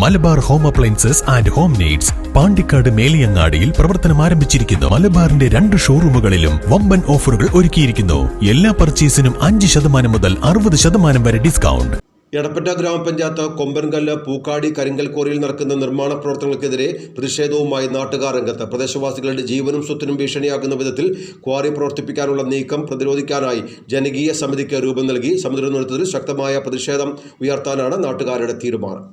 Malabar home appliances and home needs Pandikkad മേലിയങ്ങാടിയിൽ പ്രവർത്തനം ആരംഭിച്ചിരിക്കുന്നു. മലബാറിന്റെ രണ്ട് ഷോറൂമുകളിലും വമ്പൻ ഓഫറുകൾ ഒരുക്കിയിരിക്കുന്നു. എല്ലാ പർച്ചേസിനും അഞ്ച് ശതമാനം മുതൽ അറുപത് ശതമാനം വരെ ഡിസ്കൗണ്ട്. എടപ്പറ്റ ഗ്രാമപഞ്ചായത്ത് കൊമ്പൻകല്ല് പൂക്കാടി കരിങ്കൽ കോറിയിൽ നടക്കുന്ന നിർമ്മാണ പ്രവർത്തനങ്ങൾക്കെതിരെ പ്രതിഷേധവുമായി നാട്ടുകാർ രംഗത്ത്. പ്രദേശവാസികളുടെ ജീവനും സ്വത്തിനും ഭീഷണിയാകുന്ന വിധത്തിൽ ക്വാറി പ്രവർത്തിപ്പിക്കാനുള്ള നീക്കം പ്രതിരോധിക്കാനായി ജനകീയ സമിതിക്ക് രൂപം നൽകി സമുദ്രനിരത്തിൽ ശക്തമായ പ്രതിഷേധം ഉയർത്താനാണ് നാട്ടുകാരുടെ തീരുമാനം.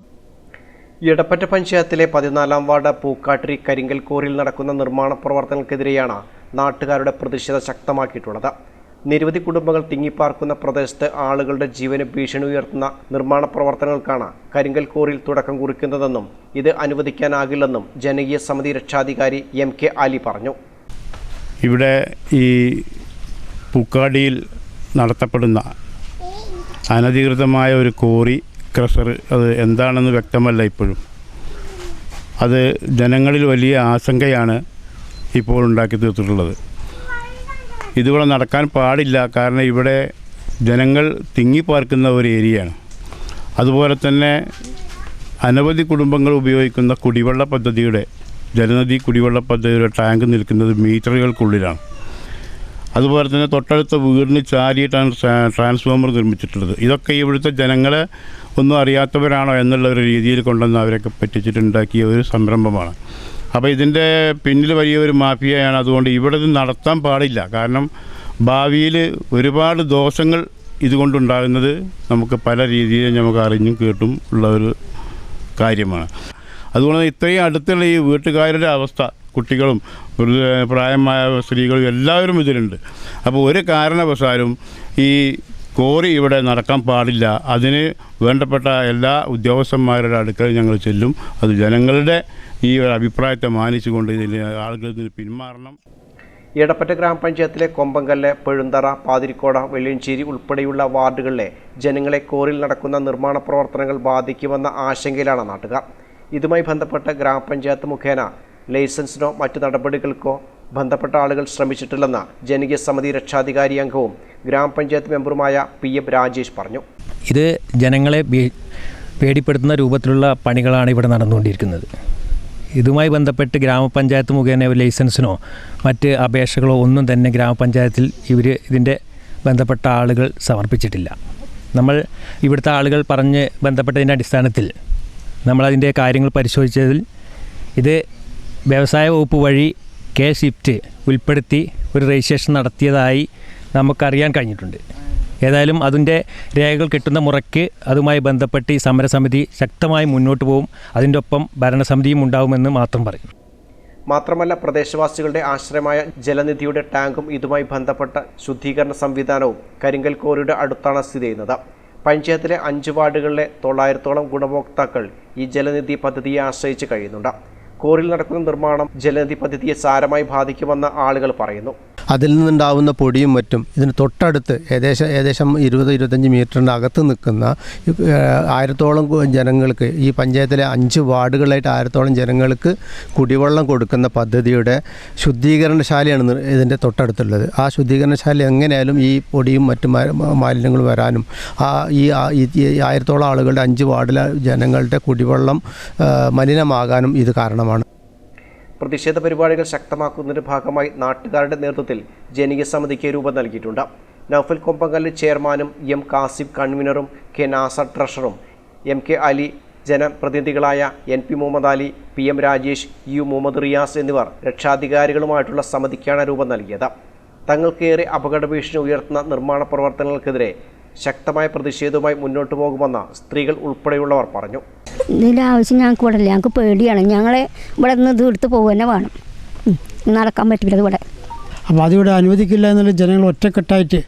എടപ്പറ്റ പഞ്ചായത്തിലെ പതിനാലാം വാർഡ് പൂക്കാട്ടിരി കരിങ്കൽക്കൂറിൽ നടക്കുന്ന നിർമ്മാണ പ്രവർത്തനങ്ങൾക്കെതിരെയാണ് നാട്ടുകാരുടെ പ്രതിഷേധം ശക്തമാക്കിയിട്ടുള്ളത്. നിരവധി കുടുംബങ്ങൾ തിങ്ങിപ്പാർക്കുന്ന പ്രദേശത്ത് ആളുകളുടെ ജീവന് ഭീഷണി ഉയർത്തുന്ന നിർമ്മാണ പ്രവർത്തനങ്ങൾക്കാണ് കരിങ്കൽക്കൂറിൽ തുടക്കം കുറിക്കുന്നതെന്നും ഇത് അനുവദിക്കാനാകില്ലെന്നും ജനകീയ സമിതി രക്ഷാധികാരി എം കെ അലി പറഞ്ഞു. ഇവിടെ ഈ പൂക്കാടിയിൽ നടത്തപ്പെടുന്ന അനധികൃതമായ ഒരു കോറി ക്രഷർ അത് എന്താണെന്ന് വ്യക്തമല്ല ഇപ്പോഴും. അത് ജനങ്ങളിൽ വലിയ ആശങ്കയാണ് ഇപ്പോൾ ഉണ്ടാക്കി തീർത്തിട്ടുള്ളത്. ഇതിവിടെ നടക്കാൻ പാടില്ല. കാരണം ഇവിടെ ജനങ്ങൾ തിങ്ങിപ്പാർക്കുന്ന ഒരു ഏരിയയാണ്. അതുപോലെ തന്നെ അനവധി കുടുംബങ്ങൾ ഉപയോഗിക്കുന്ന കുടിവെള്ള പദ്ധതിയുടെ ജലനദി കുടിവെള്ള പദ്ധതിയുടെ ടാങ്ക് നിൽക്കുന്നത് മീറ്ററുകൾക്കുള്ളിലാണ്. അതുപോലെ തന്നെ തൊട്ടടുത്ത വീടിന് ചാരിയിട്ടാണ് ട്രാ- ട്രാൻസ്ഫോമർ നിർമ്മിച്ചിട്ടുള്ളത്. ഇതൊക്കെ ഇവിടുത്തെ ജനങ്ങളെ ഒന്നും അറിയാത്തവരാണോ എന്നുള്ള ഒരു രീതിയിൽ കൊണ്ടുവന്ന് അവരൊക്കെ പറ്റിച്ചിട്ടുണ്ടാക്കിയ ഒരു സംരംഭമാണ്. അപ്പോൾ ഇതിന്റെ പിന്നിൽ വലിയ ഒരു മാഫിയയാണ് അതുകൊണ്ട് ഇവിടെ നടത്താൻ പാടില്ല. കാരണം ഭാവിയിൽ ഒരുപാട് ദോഷങ്ങൾ ഇതുകൊണ്ടുണ്ടാകുന്നത് നമുക്ക് പല രീതിയിൽ നമുക്ക് അറിഞ്ഞും കേട്ടും ഉള്ള ഒരു കാര്യമാണ്. അതുകൊണ്ട് ഇത്രയും അടുത്തുള്ള ഈ വീട്ടുകാരുടെ അവസ്ഥ കുട്ടികളും പ്രായമായ സ്ത്രീകളും എല്ലാവരും ഇതിലുണ്ട്. അപ്പോൾ ഒരു കാരണവശാലും ഈ കോറി ഇവിടെ നടക്കാൻ പാടില്ല. അതിന് വേണ്ടപ്പെട്ട എല്ലാ ഉദ്യോഗസ്ഥന്മാരുടെ അടുക്കൽ ഞങ്ങൾ ചെല്ലും. അത് ജനങ്ങളുടെ ഈ ഒരു അഭിപ്രായത്തെ മാനിച്ചുകൊണ്ട് ഇതിൽ ആളുകൾ ഇതിൽ പിന്മാറണം. എടപ്പറ്റ ഗ്രാമപഞ്ചായത്തിലെ കൊമ്പങ്കല്ല് പെഴുന്തറ പാതിരിക്കോട വെള്ളിയഞ്ചേരി ഉൾപ്പെടെയുള്ള വാർഡുകളിലെ ജനങ്ങളെ കോറിൽ നടക്കുന്ന നിർമ്മാണ പ്രവർത്തനങ്ങൾ ബാധിക്കുമെന്ന ആശങ്കയിലാണ് നാട്ടുകാർ. ഇതുമായി ബന്ധപ്പെട്ട് ഗ്രാമപഞ്ചായത്ത് മുഖേന ലൈസൻസിനോ മറ്റു നടപടികൾക്കോ ബന്ധപ്പെട്ട ആളുകൾ ശ്രമിച്ചിട്ടില്ലെന്ന് ജനകീയ സമിതി രക്ഷാധികാരി അംഗവും ഗ്രാമപഞ്ചായത്ത് മെമ്പറുമായ പി എം രാജേഷ് പറഞ്ഞു. ഇത് ജനങ്ങളെ പേടിപ്പെടുത്തുന്ന രൂപത്തിലുള്ള പണികളാണ് ഇവിടെ നടന്നുകൊണ്ടിരിക്കുന്നത്. ഇതുമായി ബന്ധപ്പെട്ട് ഗ്രാമപഞ്ചായത്ത് മുഖേന ലൈസൻസിനോ മറ്റ് അപേക്ഷകളോ ഒന്നും തന്നെ ഗ്രാമപഞ്ചായത്തിൽ ഇവർ ഇതിന്റെ ബന്ധപ്പെട്ട ആളുകൾ സമർപ്പിച്ചിട്ടില്ല. നമ്മൾ ഇവിടുത്തെ ആളുകൾ പറഞ്ഞ് ബന്ധപ്പെട്ടതിന്റെ അടിസ്ഥാനത്തിൽ നമ്മളതിന്റെ കാര്യങ്ങൾ പരിശോധിച്ചതിൽ ഇത് വ്യവസായ വകുപ്പ് വഴി കെ ഷിഫ്റ്റ് ഉൾപ്പെടുത്തി ഒരു രജിസ്ട്രേഷൻ നടത്തിയതായി നമുക്കറിയാൻ കഴിഞ്ഞിട്ടുണ്ട്. ഏതായാലും അതിന്റെ രേഖകൾ കിട്ടുന്ന മുറയ്ക്ക് അതുമായി ബന്ധപ്പെട്ട് ഈ സമരസമിതി ശക്തമായി മുന്നോട്ട് പോകും അതിന്റെ ഒപ്പം ഭരണസമിതിയും ഉണ്ടാവുമെന്ന് മാത്രം പറയും. മാത്രമല്ല പ്രദേശവാസികളുടെ ആശ്രയമായ ജലനിധിയുടെ ടാങ്കും ഇതുമായി ബന്ധപ്പെട്ട ശുദ്ധീകരണ സംവിധാനവും കരിങ്കൽ കോറിയുടെ അടുത്താണ് സ്ഥിതി ചെയ്യുന്നത്. പഞ്ചായത്തിലെ അഞ്ച് വാർഡുകളിലെ തൊള്ളായിരത്തോളം ഗുണഭോക്താക്കൾ ഈ ജലനിധി പദ്ധതിയെ ആശ്രയിച്ച് കഴിയുന്നുണ്ട്. കോറിൽ നടക്കുന്ന നിർമ്മാണം ജലനിധി പദ്ധതിയെ സാരമായി ബാധിക്കുമെന്ന് ആളുകൾ പറയുന്നു. അതിൽ നിന്നുണ്ടാവുന്ന പൊടിയും മറ്റും ഇതിന് തൊട്ടടുത്ത് ഏകദേശം ഏകദേശം ഇരുപത് ഇരുപത്തഞ്ച് മീറ്ററിന്റെ അകത്ത് നിൽക്കുന്ന ആയിരത്തോളം ജനങ്ങൾക്ക് ഈ പഞ്ചായത്തിലെ അഞ്ച് വാർഡുകളായിട്ട് ആയിരത്തോളം ജനങ്ങൾക്ക് കുടിവെള്ളം കൊടുക്കുന്ന പദ്ധതിയുടെ ശുദ്ധീകരണശാലയാണ് ഇതിന്റെ തൊട്ടടുത്തുള്ളത്. ആ ശുദ്ധീകരണശാല എങ്ങനെയായാലും ഈ പൊടിയും മറ്റു മാലിന്യങ്ങളും വരാനും ആ ഈ ആയിരത്തോളം ആളുകളുടെ അഞ്ച് വാർഡിലെ ജനങ്ങളുടെ കുടിവെള്ളം മലിനമാകാനും ഇത് കാരണമാണ്. പ്രതിഷേധ പരിപാടികൾ ശക്തമാക്കുന്നതിന്റെ ഭാഗമായി നാട്ടുകാരുടെ നേതൃത്വത്തിൽ ജനകീയ സമിതിക്ക് രൂപം നൽകിയിട്ടുണ്ട്. നൌഫൽ കൊമ്പങ്കല്ല് ചെയർമാനും എം കാസിഫ് കൺവീനറും കെ നാസർ ട്രഷറും M K Ali ജനപ്രതിനിധികളായ N P Muhammad Ali P M Rajesh U Muhammad Riyas എന്നിവർ രക്ഷാധികാരികളുമായിട്ടുള്ള സമിതിക്കാണ് രൂപം നൽകിയത്. തങ്ങൾക്കേറെ അപകട ഭീഷണി ഉയർത്തുന്ന നിർമ്മാണ പ്രവർത്തനങ്ങൾക്കെതിരെ ശക്തമായ പ്രതിഷേധവുമായി മുന്നോട്ടു പോകുമെന്ന് സ്ത്രീകൾ ഉൾപ്പെടെയുള്ളവർ പറഞ്ഞു. ഇതിന്റെ ആവശ്യം ഞങ്ങൾക്ക് ഇവിടെ ഇല്ല. ഞങ്ങൾക്ക് പേടിയാണ്. ഞങ്ങളെ ഇവിടെ നിന്ന് ഇത് എടുത്ത് പോകുക തന്നെ വേണം. നടക്കാൻ പറ്റില്ല ഇവിടെ. അപ്പോൾ അതിവിടെ അനുവദിക്കില്ല എന്നുള്ള ജനങ്ങൾ ഒറ്റക്കെട്ടായിട്ട്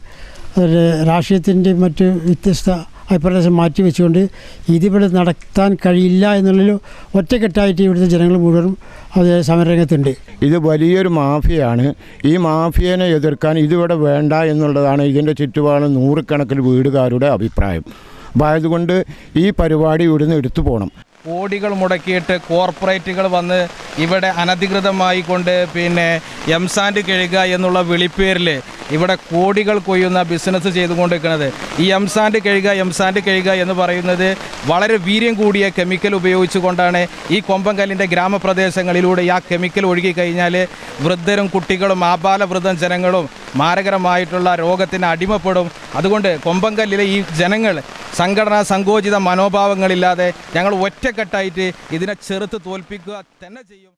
ഒരു രാഷ്ട്രീയത്തിന്റെ മറ്റ് വ്യത്യസ്ത അഭിപ്രായം മാറ്റി വെച്ചുകൊണ്ട് ഇതിവിടെ നടത്താൻ കഴിയില്ല എന്നുള്ളൊരു ഒറ്റക്കെട്ടായിട്ട് ഇവിടുത്തെ ജനങ്ങൾ മുഴുവനും അത് സമരരംഗത്തുണ്ട്. ഇത് വലിയൊരു മാഫിയാണ്. ഈ മാഫിയനെ എതിർക്കാൻ ഇതിവിടെ വേണ്ട എന്നുള്ളതാണ് ഇതിന്റെ ചുറ്റുപാടും നൂറുകണക്കിന് വീടുകാരുടെ അഭിപ്രായം. അപ്പോൾ ഈ പരിപാടി ഇവിടുന്ന് എടുത്തു പോകണം കോടികൾ മുടക്കിയിട്ട് കോർപ്പറേറ്റുകൾ വന്ന് ഇവിടെ അനധികൃതമായി കൊണ്ട് പിന്നെ എംസാൻഡ് കഴുകുക എന്നുള്ള വിളിപ്പേരിൽ ഇവിടെ കോടികൾ കൊയ്യുന്ന ബിസിനസ് ചെയ്തുകൊണ്ടിരിക്കുന്നത്. ഈ എംസാൻഡ് കഴുകുക എംസാൻഡ് കഴുകുക എന്ന് പറയുന്നത് വളരെ വീര്യം കൂടിയ കെമിക്കൽ ഉപയോഗിച്ചുകൊണ്ടാണ് ഈ കൊമ്പങ്കല്ലിന്റെ ഗ്രാമപ്രദേശങ്ങളിലൂടെ ആ കെമിക്കൽ ഒഴുകിക്കഴിഞ്ഞാൽ വൃദ്ധരും കുട്ടികളും ആബാല വൃദ്ധം ജനങ്ങളും മാരകരമായിട്ടുള്ള രോഗത്തിന് അടിമപ്പെടും. അതുകൊണ്ട് കൊമ്പങ്കല്ലിലെ ഈ ജനങ്ങൾ സംഘടനാ സങ്കോചിത മനോഭാവങ്ങളില്ലാതെ ഞങ്ങൾ ഒറ്റക്കെട്ടായിട്ട് ഇതിനെ ചെറുത്ത് തോൽപ്പിക്കുക തന്നെ ചെയ്യും.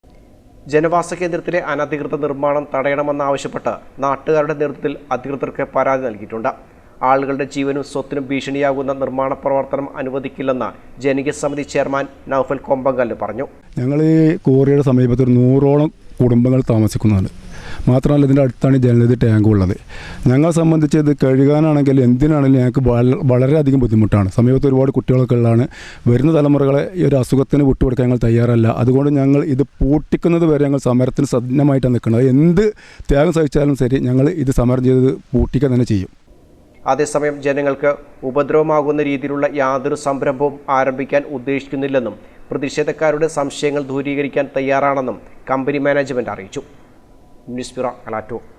ജനവാസ കേന്ദ്രത്തിലെ അനധികൃത നിർമ്മാണം തടയണമെന്നാവശ്യപ്പെട്ട് നാട്ടുകാരുടെ നേതൃത്വത്തിൽ അധികൃതർക്ക് പരാതി നൽകിയിട്ടുണ്ട്. ആളുകളുടെ ജീവനും സ്വത്തിനും ഭീഷണിയാകുന്ന നിർമ്മാണ പ്രവർത്തനം അനുവദിക്കില്ലെന്ന് ജനകീയ സമിതി ചെയർമാൻ നൌഫൽ കൊമ്പങ്കല്ല് പറഞ്ഞു. ഞങ്ങൾ ഈ കോറിയുടെ സമീപത്ത് ഒരു നൂറോളം കുടുംബങ്ങൾ താമസിക്കുന്നുണ്ട് മാത്രമല്ല ഇതിന്റെ അടുത്താണ് ജലനിധി ടാങ്ക് ഉള്ളത്. ഞങ്ങളെ സംബന്ധിച്ച് ഇത് കഴുകാനാണെങ്കിൽ എന്തിനാണെങ്കിലും ഞങ്ങൾക്ക് വള- വളരെയധികം ബുദ്ധിമുട്ടാണ്. സമീപത്ത് ഒരുപാട് കുട്ടികളൊക്കെ ഉള്ളതാണ്. വരുന്ന തലമുറകളെ ഈ ഒരു അസുഖത്തിന് വിട്ടുകൊടുക്കാൻ ഞങ്ങൾ തയ്യാറല്ല. അതുകൊണ്ട് ഞങ്ങൾ ഇത് പൂട്ടിക്കുന്നത് വരെ ഞങ്ങൾ സമരത്തിന് സജ്ജമായിട്ടാണ് നിൽക്കുന്നത്. എന്ത് ത്യാഗം സഹിച്ചാലും ശരി ഞങ്ങൾ ഇത് സമരം ചെയ്ത് പൂട്ടിക്കുക തന്നെ ചെയ്യും. അതേസമയം ജനങ്ങൾക്ക് ഉപദ്രവമാകുന്ന രീതിയിലുള്ള യാതൊരു സംരംഭവും ആരംഭിക്കാൻ ഉദ്ദേശിക്കുന്നില്ലെന്നും പ്രതിഷേധക്കാരുടെ സംശയങ്ങൾ ദൂരീകരിക്കാൻ തയ്യാറാണെന്നും കമ്പനി മാനേജ്മെന്റ് അറിയിച്ചു. nuspirant à la.